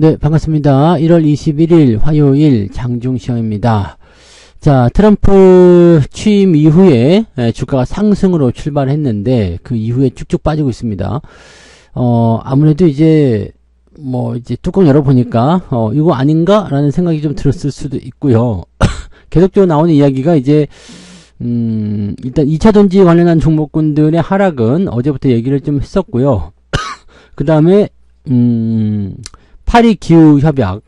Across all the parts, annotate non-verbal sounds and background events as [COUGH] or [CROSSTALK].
네, 반갑습니다. 1월 21일 화요일 장중 시험입니다. 자, 트럼프 취임 이후에 에, 주가가 상승으로 출발했는데 그 이후에 쭉쭉 빠지고 있습니다. 어, 아무래도 이제 뭐 이제 뚜껑 열어보니까 어, 이거 아닌가라는 생각이 좀 들었을 수도 있고요. [COUGHS] 계속적으로 나오는 이야기가 이제 음, 일단 2차 전지 관련한 종목군들의 하락은 어제부터 얘기를 좀 했었고요. [COUGHS] 그 다음에, 음, 파리 기후 협약,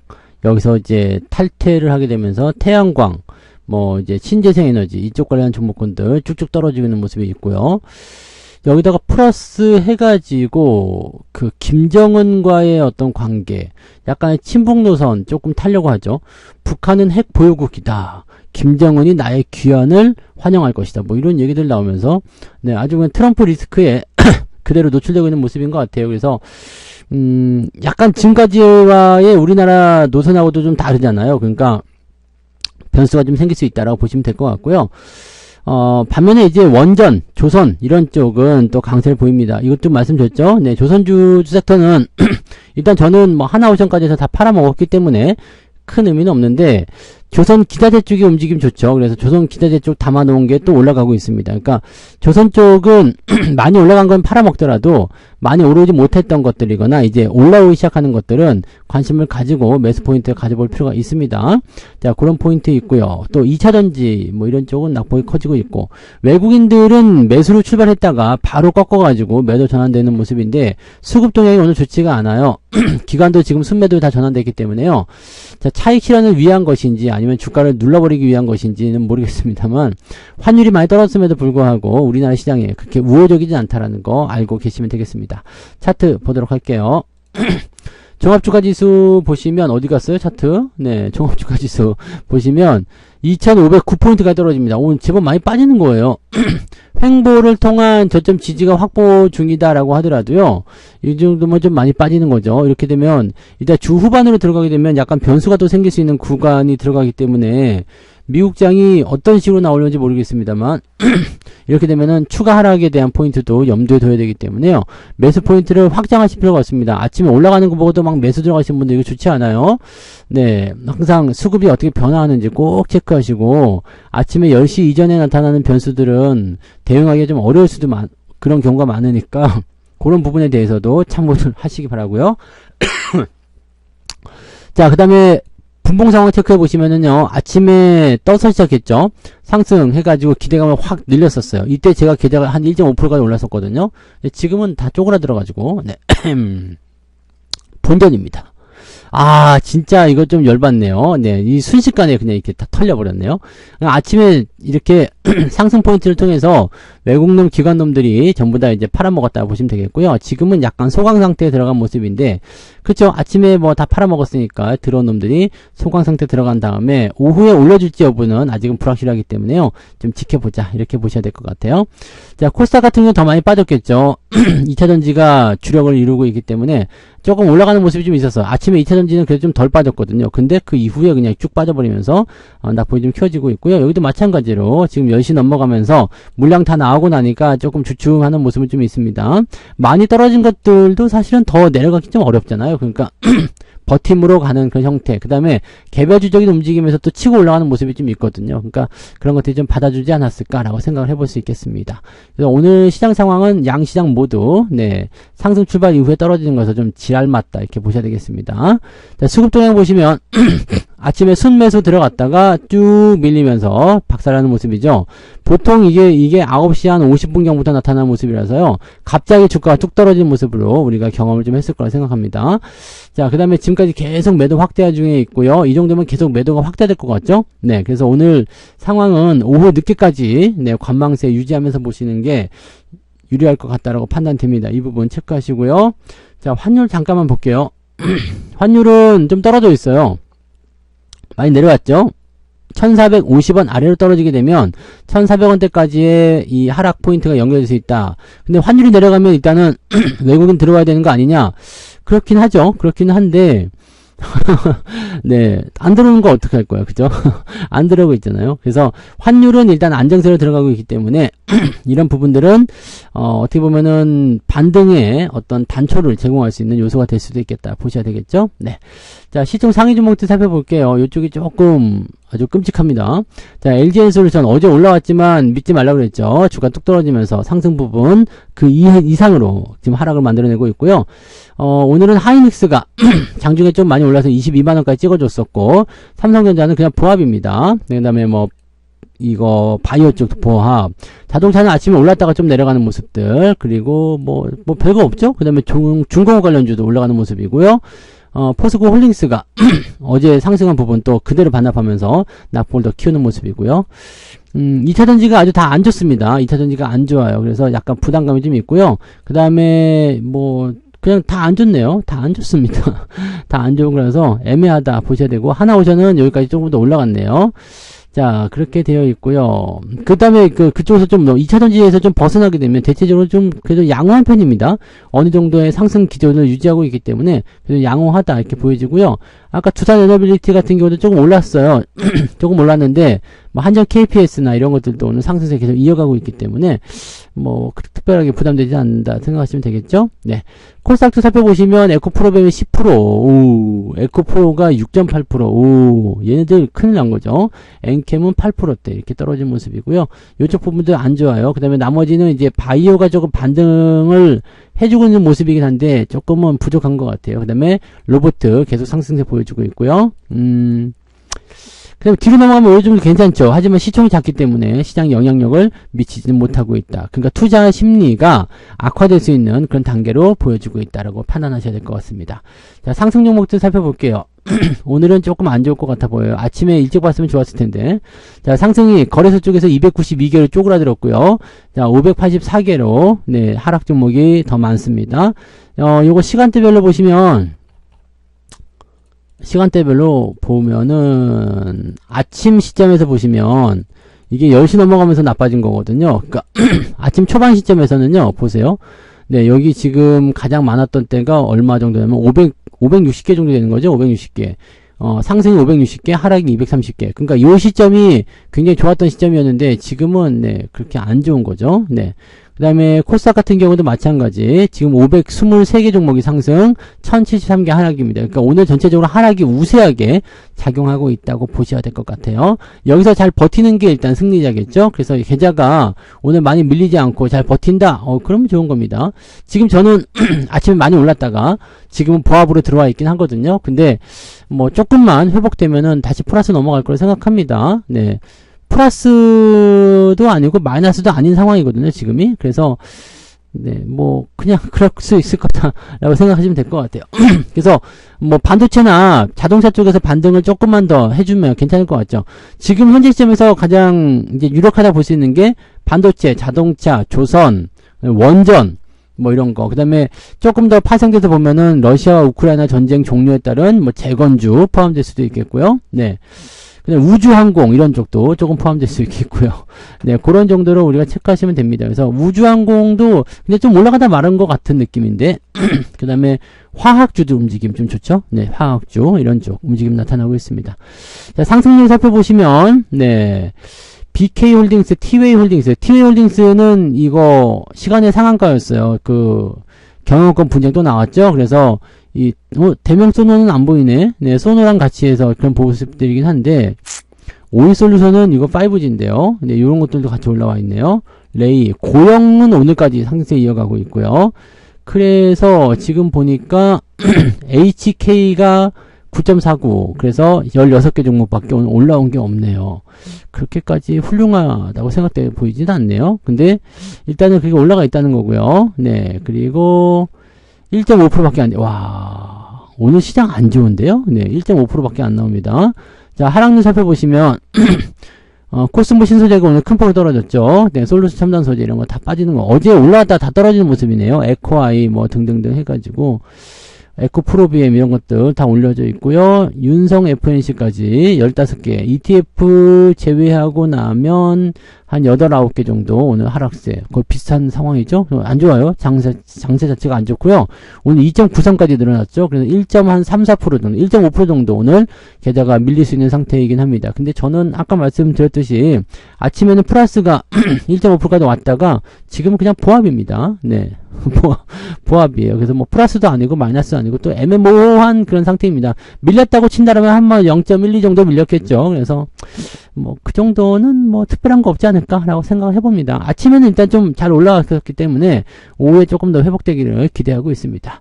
여기서 이제 탈퇴를 하게 되면서 태양광, 뭐 이제 신재생 에너지, 이쪽 관련한 종목군들 쭉쭉 떨어지고 있는 모습이 있고요. 여기다가 플러스 해가지고, 그, 김정은과의 어떤 관계, 약간의 친북 노선 조금 타려고 하죠. 북한은 핵 보유국이다. 김정은이 나의 귀환을 환영할 것이다. 뭐 이런 얘기들 나오면서 네, 아주 그냥 트럼프 리스크에 [COUGHS] 그대로 노출되고 있는 모습인 것 같아요. 그래서 음, 약간 지금까지와의 우리나라 노선하고도 좀 다르잖아요. 그러니까 변수가 좀 생길 수 있다라고 보시면 될 것 같고요. 어, 반면에 이제 원전, 조선 이런 쪽은 또 강세를 보입니다. 이것도 말씀드렸죠. 네, 조선주 섹터는 [CLEARS THROAT] 일단 저는 뭐 하나오션까지 해서 다 팔아먹었기 때문에 큰 의미는 없는데 조선 기다제 쪽이 움직임 좋죠. 그래서 조선 기다제 쪽 담아놓은 게 또 올라가고 있습니다. 그러니까 조선 쪽은 [CLEARS THROAT] 많이 올라간 건 팔아먹더라도 많이 오르지 못했던 것들이거나 이제 올라오기 시작하는 것들은 관심을 가지고 매수 포인트 가져볼 필요가 있습니다. 자 그런 포인트 있고요. 또 2차전지 뭐 이런 쪽은 낙폭이 커지고 있고 외국인들은 매수로 출발했다가 바로 꺾어가지고 매도 전환되는 모습인데 수급 동향이 오늘 좋지가 않아요. [CLEARS THROAT] 기관도 지금 순매도 다 전환됐기 때문에요. 자 차익 실현을 위한 것인지 아니 면 주가를 눌러버리기 위한 것인지는 모르겠습니다만 환율이 많이 떨어졌음에도 불구하고 우리나라 시장에 그렇게 우호적이지 않다라는 거 알고 계시면 되겠습니다. 차트 보도록 할게요. [CLEARS THROAT] 종합주가지수 보시면 어디 갔어요 차트? 네 종합주가지수 보시면 2509포인트가 떨어집니다. 오늘 제법 많이 빠지는 거예요. [CLEARS THROAT] 횡보를 통한 저점 지지가 확보 중이다 라고 하더라도요. 이 정도면 좀 많이 빠지는 거죠. 이렇게 되면 일단 주 후반으로 들어가게 되면 약간 변수가 또 생길 수 있는 구간이 들어가기 때문에 미국장이 어떤 식으로 나오려는지 모르겠습니다만 [CLEARS THROAT] 이렇게 되면은 추가 하락에 대한 포인트도 염두에 둬야 되기 때문에요. 매수 포인트를 확장하실 필요가 없습니다. 아침에 올라가는 거 보고도 막 매수 들어가시는 분들 이거 좋지 않아요? 네. 항상 수급이 어떻게 변화하는지 꼭 체크하시고 아침에 10시 이전에 나타나는 변수들은 대응하기 좀 어려울 수도 많, 그런 경우가 많으니까 [LAUGHS] 그런 부분에 대해서도 참고를 [LAUGHS] 하시기 바라고요. [CLEARS THROAT] 자, 그 다음에 분봉 상황 체크해 보시면은요, 아침에 떠서 시작했죠? 상승해가지고 기대감을 확 늘렸었어요. 이때 제가 계좌가 한 1.5%까지 올랐었거든요. 지금은 다 쪼그라들어가지고, 네. [CLEARS THROAT] 본전입니다. 아, 진짜 이거 좀 열받네요. 네, 이 순식간에 그냥 이렇게 다 털려버렸네요. 아침에 이렇게 [CLEARS THROAT] 상승 포인트를 통해서 외국놈 기관놈들이 전부 다 이제 팔아먹었다 보시면 되겠고요. 지금은 약간 소강 상태에 들어간 모습인데, 그렇죠. 아침에 뭐 다 팔아먹었으니까 들어온 놈들이 소강 상태 들어간 다음에 오후에 올려줄지 여부는 아직은 불확실하기 때문에요. 좀 지켜보자. 이렇게 보셔야 될 것 같아요. 자, 코스타 같은 경우 더 많이 빠졌겠죠. [CLEARS THROAT] 2차 전지가 주력을 이루고 있기 때문에 조금 올라가는 모습이 좀 있었어. 아침에 2차 전지는 그래도 좀 덜 빠졌거든요. 근데 그 이후에 그냥 쭉 빠져버리면서 어, 낙폭이 좀 키워지고 있고요. 여기도 마찬가지로 지금 10시 넘어가면서 물량 다 나오고 나니까 조금 주춤하는 모습은 좀 있습니다. 많이 떨어진 것들도 사실은 더 내려가기 좀 어렵잖아요. 그러니까 [CLEARS THROAT] 버팀으로 가는 그런 형태. 그 다음에 개별주적인 움직임에서 또 치고 올라가는 모습이 좀 있거든요. 그러니까 그런 것들이 좀 받아주지 않았을까라고 생각을 해볼 수 있겠습니다. 그래서 오늘 시장 상황은 양 시장 모두 네 상승 출발 이후에 떨어지는 것에서 좀 지랄 맞다 이렇게 보셔야 되겠습니다. 자, 수급 동향 보시면 [CLEARS THROAT] 아침에 순매수 들어갔다가 쭉 밀리면서 박살나는 모습이죠. 보통 이게 이게 9시 한 50분경부터 나타나는 모습이라서요. 갑자기 주가가 뚝 떨어진 모습으로 우리가 경험을 좀 했을 거라 생각합니다. 자, 그 다음에 지금까지 계속 매도 확대 중에 있고요. 이 정도면 계속 매도가 확대될 것 같죠? 네, 그래서 오늘 상황은 오후 늦게까지 네, 관망세 유지하면서 보시는 게 유리할 것 같다라고 판단됩니다. 이 부분 체크하시고요. 자, 환율 잠깐만 볼게요. [CLEARS THROAT] 환율은 좀 떨어져 있어요. 많이 내려왔죠? 1450원 아래로 떨어지게 되면 1400원대까지의 이 하락 포인트가 연결될 수 있다. 근데 환율이 내려가면 일단은 [CLEARS THROAT] 외국인 들어와야 되는 거 아니냐? 그렇긴 하죠. 그렇긴 한데 [LAUGHS] 네, 안 들어오는 거 어떻게 할 거야, 그죠? [LAUGHS] 안 들어오고 있잖아요. 그래서 환율은 일단 안정세로 들어가고 있기 때문에 [CLEARS THROAT] 이런 부분들은 어, 어떻게 보면은 반등의 어떤 단초를 제공할 수 있는 요소가 될 수도 있겠다 보셔야 되겠죠. 네. 자 시총 상위 종목들 살펴볼게요. 이쪽이 조금 아주 끔찍합니다. 자 LG엔솔루션 어제 올라왔지만 믿지 말라고 그랬죠. 주가 뚝 떨어지면서 상승 부분 그 이상으로 지금 하락을 만들어내고 있고요. 어, 오늘은 하이닉스가 [CLEARS THROAT] 장중에 좀 많이 올라서 22만원까지 찍어줬었고, 삼성전자는 그냥 보합입니다. 그 다음에 뭐, 이거, 바이오 쪽 보합. 자동차는 아침에 올랐다가 좀 내려가는 모습들. 그리고 뭐, 뭐 별거 없죠? 그 다음에 중공업 관련주도 올라가는 모습이고요. 어, 포스코 홀딩스가 [CLEARS THROAT] 어제 상승한 부분 또 그대로 반납하면서 낙폭을 더 키우는 모습이고요. 음, 2차 전지가 아주 다 안 좋습니다. 2차 전지가 안 좋아요. 그래서 약간 부담감이 좀 있고요. 그 다음에 뭐, 그냥 다 안 좋네요. 다 안 좋습니다. [LAUGHS] 다 안 좋은 거라서 애매하다 보셔야 되고 하나오션은 여기까지 조금 더 올라갔네요. 자, 그렇게 되어 있고요. 그 다음에 그, 그쪽에서 좀, 2차 전지에서 좀 벗어나게 되면 대체적으로 좀 그래도 양호한 편입니다. 어느 정도의 상승 기존을 유지하고 있기 때문에 그래도 양호하다 이렇게 보여지고요. 아까 두산 에너빌리티 같은 경우도 조금 올랐어요. [CLEARS THROAT] 조금 올랐는데, 뭐 한정 KPS나 이런 것들도 오늘 상승세 계속 이어가고 있기 때문에, 뭐, 특별하게 부담되지 않는다 생각하시면 되겠죠? 네. 콜스닥도 살펴보시면 에코프로뱀이 10%, 오, 에코프로가 6.8%, 오, 얘네들 큰일 난 거죠. 엔캠은 8%대 이렇게 떨어진 모습이고요. 이쪽 부분도 안 좋아요. 그 다음에 나머지는 이제 바이오가 조금 반등을 해주고 있는 모습이긴 한데 조금은 부족한 것 같아요. 그 다음에 로보트 계속 상승세 보여주고 있고요. 음, 그 다음에 뒤로 넘어가면 요즘 괜찮죠. 하지만 시총이 작기 때문에 시장 영향력을 미치지는 못하고 있다. 그러니까 투자 심리가 악화될 수 있는 그런 단계로 보여주고 있다라고 판단하셔야 될 것 같습니다. 자, 상승 종목들 살펴볼게요. [CLEARS THROAT] 오늘은 조금 안 좋을 것 같아 보여요. 아침에 일찍 봤으면 좋았을 텐데. 자, 상승이 거래소 쪽에서 292개로 쪼그라들었고요. 자, 584개로 네, 하락 종목이 더 많습니다. 어, 요거 시간대별로 보시면 시간대별로 보면은 아침 시점에서 보시면 이게 10시 넘어가면서 나빠진 거거든요. 그러니까 [CLEARS THROAT] 아침 초반 시점에서는요. 보세요. 네, 여기 지금 가장 많았던 때가 얼마 정도냐면 500 560개 정도 되는 거죠. 560개. 어, 상승이 560개, 하락이 230개. 그러니까 요 시점이 굉장히 좋았던 시점이었는데 지금은 네, 그렇게 안 좋은 거죠. 네. 그 다음에 코스닥 같은 경우도 마찬가지 지금 523개 종목이 상승 1073개 하락입니다. 그러니까 오늘 전체적으로 하락이 우세하게 작용하고 있다고 보셔야 될 것 같아요. 여기서 잘 버티는 게 일단 승리자겠죠. 그래서 계좌가 오늘 많이 밀리지 않고 잘 버틴다. 어, 그러면 좋은 겁니다. 지금 저는 [CLEARS THROAT] 아침에 많이 올랐다가 지금은 보합으로 들어와 있긴 하거든요. 근데 뭐 조금만 회복되면은 다시 플러스 넘어갈 거라 생각합니다. 네. 플러스도 아니고 마이너스도 아닌 상황이거든요, 지금이. 그래서 네, 뭐 그냥 [LAUGHS] 그럴 수 있을 거다라고 생각하시면 될 것 같아요. [CLEARS THROAT] 그래서 뭐 반도체나 자동차 쪽에서 반등을 조금만 더 해주면 괜찮을 것 같죠. 지금 현재 시점에서 가장 이제 유력하다 볼 수 있는 게 반도체, 자동차, 조선, 원전 뭐 이런 거. 그다음에 조금 더 파생돼서 보면은 러시아와 우크라이나 전쟁 종료에 따른 뭐 재건주 포함될 수도 있겠고요. 네. 그냥 우주항공 이런 쪽도 조금 포함될 수 있겠고요. [LAUGHS] 네, 그런 정도로 우리가 체크하시면 됩니다. 그래서 우주항공도 근데 좀 올라가다 마른 것 같은 느낌인데 그 다음에 화학주도 움직임 좀 좋죠? 네, 화학주 이런 쪽 움직임 나타나고 있습니다. 자, 상승률 살펴보시면 네. BK홀딩스, 티웨이 홀딩스. 티웨이 홀딩스는 이거 시간의 상한가였어요. 그 경영권 분쟁 또 나왔죠. 그래서 이 어, 대명 소노는 안 보이네. 네, 소노랑 같이 해서 그런 모습들이긴 한데 오일 솔루션은 이거 5G인데요. 네, 이런 것들도 같이 올라와 있네요. 레이 고영은 오늘까지 상승세 이어가고 있고요. 그래서 지금 보니까 [CLEARS THROAT] HK가 9.49 그래서 16개 종목밖에 올라온 게 없네요. 그렇게까지 훌륭하다고 생각돼 보이진 않네요. 근데 일단은 그게 올라가 있다는 거고요. 네 그리고 1.5%밖에 안 돼. 와, 오늘 시장 안 좋은데요? 네, 1.5%밖에 안 나옵니다. 자, 하락률 살펴보시면, [CLEARS THROAT] 어, 코스모 신소재가 오늘 큰 폭으로 떨어졌죠. 네, 솔루스 첨단 소재 이런 거 다 빠지는 거. 어제 올라왔다 다 떨어지는 모습이네요. 에코아이 뭐 등등등 해가지고, 에코프로비엠 이런 것들 다 올려져 있고요. 윤성 FNC까지 15개. ETF 제외하고 나면 한 8, 9개 정도 오늘 하락세. 거의 비슷한 상황이죠. 안 좋아요. 장세, 장세 자체가 안 좋고요. 오늘 2.93까지 늘어났죠. 그래서 1.3, 4% 정도, 1.5% 정도 오늘 계좌가 밀릴 수 있는 상태이긴 합니다. 근데 저는 아까 말씀드렸듯이 아침에는 플러스가 [CLEARS THROAT] 1.5%까지 왔다가 지금은 그냥 보합입니다. 네. [LAUGHS] 보합, 보합이에요. 그래서 뭐 플러스도 아니고 마이너스도 아니고 또 애매모호한 그런 상태입니다. 밀렸다고 친다라면 한번 0.12 정도 밀렸겠죠. 그래서 뭐 그 정도는 뭐 특별한 거 없지 않을까라고 생각을 해봅니다. 아침에는 일단 좀 잘 올라왔기 때문에 오후에 조금 더 회복되기를 기대하고 있습니다.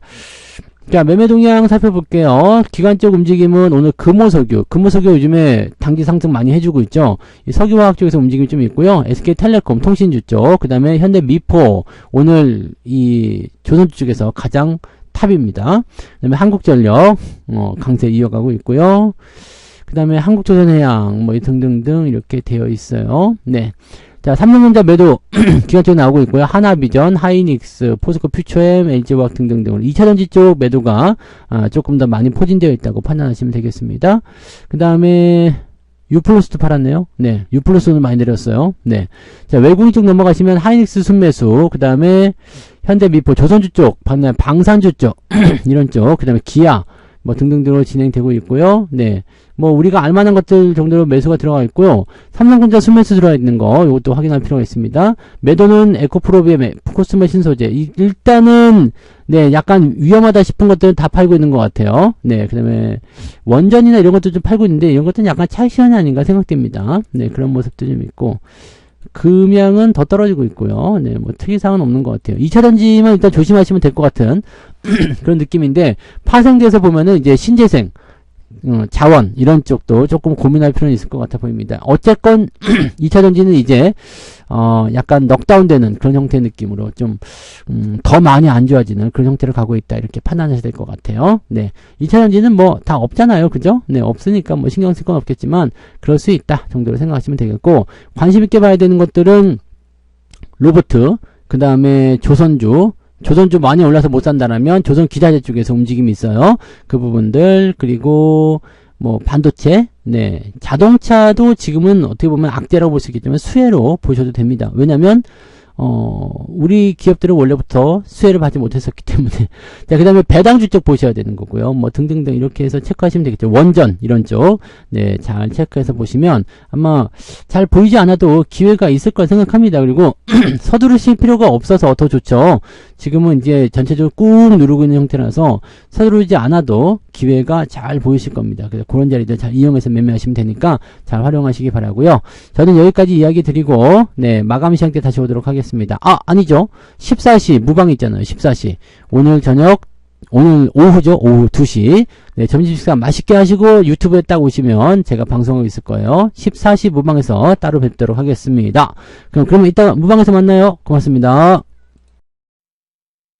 자, 매매 동향 살펴볼게요. 기관적 움직임은 오늘 금호석유. 금호석유 요즘에 단기 상승 많이 해주고 있죠. 이 석유화학 쪽에서 움직임이 좀 있고요. SK텔레콤 통신주 쪽, 그 다음에 현대미포. 오늘 이 조선주 쪽에서 가장 탑입니다. 그 다음에 한국전력, 어, 강세 이어가고 있고요. 그 다음에 한국조선해양, 뭐, 등등등 이렇게 되어 있어요. 네. 자, 삼성전자 매도 [CLEARS THROAT] 기관적으로 나오고 있고요. 하나비전, 하이닉스, 포스코 퓨처엠, LG화학 등등등 2차전지 쪽 매도가 아, 조금 더 많이 포진되어 있다고 판단하시면 되겠습니다. 그 다음에 유플러스도 팔았네요. 네, 유플러스는 많이 내렸어요. 네, 자 외국인 쪽 넘어가시면 하이닉스 순매수, 그 다음에 현대미포, 조선주 쪽, 방- 방산주 쪽 [CLEARS THROAT] 이런 쪽, 그 다음에 기아 뭐 등등등으로 진행되고 있고요. 네. 뭐 우리가 알만한 것들 정도로 매수가 들어가 있고요. 삼성전자 순매수 들어가 있는 거 이것도 확인할 필요가 있습니다. 매도는 에코프로비엠의 코스메 신소재 이- 일단은 네 약간 위험하다 싶은 것들은 다 팔고 있는 것 같아요. 네 그 다음에 원전이나 이런 것도 좀 팔고 있는데 이런 것들은 약간 차익 시간이 아닌가 생각됩니다. 네 그런 모습도 좀 있고 금양은 더 떨어지고 있고요. 네, 뭐 특이사항은 없는 것 같아요. 2차 전지만 일단 조심하시면 될 것 같은 [CLEARS THROAT] 그런 느낌인데 파생돼서 보면은 이제 신재생, 어, 자원 이런 쪽도 조금 고민할 필요는 있을 것 같아 보입니다. 어쨌건 [CLEARS THROAT] 2차 전지는 이제 어 약간 넉다운되는 그런 형태의 느낌으로 좀 음, 더 많이 안 좋아지는 그런 형태를 가고 있다 이렇게 판단하셔야 될 것 같아요. 네, 2차 전지는 뭐 다 없잖아요, 그죠? 네, 없으니까 뭐 신경 쓸 건 없겠지만 그럴 수 있다 정도로 생각하시면 되겠고 관심 있게 봐야 되는 것들은 로보트, 그 다음에 조선주, 조선주 많이 올라서 못 산다라면 조선 기자재 쪽에서 움직임이 있어요. 그 부분들 그리고 뭐 반도체, 네 자동차도 지금은 어떻게 보면 악재라고 볼 수 있기 때문에 수혜로 보셔도 됩니다. 왜냐하면 어 우리 기업들은 원래부터 수혜를 받지 못했었기 때문에 [LAUGHS] 자 그 다음에 배당주 쪽 보셔야 되는 거고요. 뭐 등등등 이렇게 해서 체크하시면 되겠죠. 원전 이런 쪽 네 잘 체크해서 보시면 아마 잘 보이지 않아도 기회가 있을 거라 생각합니다. 그리고 [CLEARS THROAT] 서두르실 필요가 없어서 더 좋죠. 지금은 이제 전체적으로 꾹 누르고 있는 형태라서 서두르지 않아도 기회가 잘 보이실 겁니다. 그래서 그런 자리들 잘 이용해서 매매하시면 되니까 잘 활용하시기 바라고요. 저는 여기까지 이야기 드리고 네 마감 시간 때 다시 오도록 하겠습니다. 아 아니죠. 14시 무방 있잖아요. 14시 오늘 저녁 오늘 오후죠. 오후 2시. 네, 점심 식사 맛있게 하시고 유튜브에 딱 오시면 제가 방송하고 있을 거예요. 14시 무방에서 따로 뵙도록 하겠습니다. 그럼 그러면 이따가 무방에서 만나요. 고맙습니다.